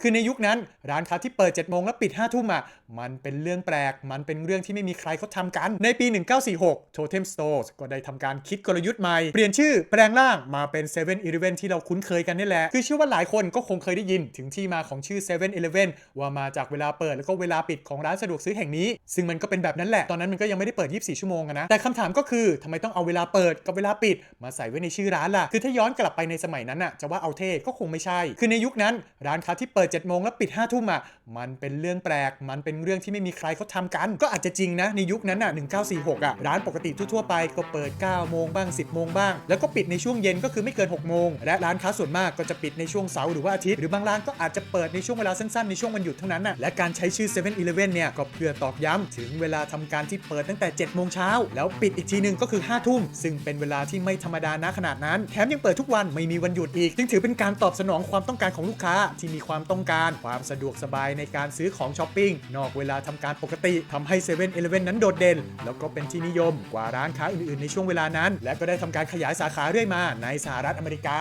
คือในยุคนั้นร้านค้าที่เปิด7โมงแล้วปิด5ทุ่มอะมันเป็นเรื่องแปลก มันเป็นเรื่องที่ไม่มีใครเขาทำกัน ในปี 1946 Totem Stores ก็ได้ทำการคิดกลยุทธ์ใหม่ เปลี่ยนชื่อแปลงร่างมาเป็น7 e เ e ่ e อที่เราคุ้นเคยกันนี่แหละ คือเชื่อว่าหลายคนก็คงเคยได้ยินถึงที่มาของชื่อ7 e เ e ่ e ว่ามาจากเวลาเปิดแล้วก็เวลาปิดของร้านสะดวกซื้อแห่งนี้ ซึ่งมันก็เป็นแบบนั้นแหละตอนนั้นมันก็ยังไม่ได้เปิด 24 ชั่วโมงอะนะแต่คำถามก็คือทำไมต้องเอาเวลาเปิดกับเวลาปิด มาใส่ไว้ในชื่อร้านล่ะคือถ้าย้อนกลับไปในสมัยนั้นอะจะว่าเอาเท่ก็คงไม่ใช่ คือในยุคนั้นร้านค้าที่เปิด7โมงแล้วปิด5ทุ่มอะมันเป็นเรื่องแปลก มันเป็นเรื่องที่ไม่มีใครเขาทำกัน ก็อาจจะจริงนะในยุคนั้นอะ1946อะร้านปกติทั่วๆไปก็เปิด 9 โมงบ้าง 10 โมงบ้าง แล้วก็ปิดในช่วงเย็นก็คือไม่เกิน 6 โมง และร้านค้าส่วนมากก็จะปิดในช่วงเสาร์หรือว่าอาทิตย์หรือบางร้านก็อาจจะเปิดในช่วงเวลาสั้นๆในช่วงวันหยุดเท่านั้นน่ะและการใช้ชื่อ7 e เ e ่ e เนี่ยก็เพื่อตอกย้ำถึงเวลาทำการที่เปิดตั้งแต่7โมงเช้าแล้วปิดอีกทีหนึ่งก็คือ5ทุ่มซึ่งเป็นเวลาที่ไม่ธรรมดานะขนาดนั้น แถมยังเปิดทุกวันไม่มีวันหยุดอีก จึงถือเป็นการตอบสนองความต้องการของลูกค้าที่มีความต้องการความสะดวกสบายในการซื้อของช้อปปิ้งนอกเวลาทำการปกติทำให้เซเว่นเอเลเว่นั้นโดดเด่น แล้วก็เป็นที่นิยมกว่าร้านค้าอื่นๆในช่วงเวลานั้น และก็ได้ทำการขยายสาขาเรื่อยมาในสหรัฐอเมริกา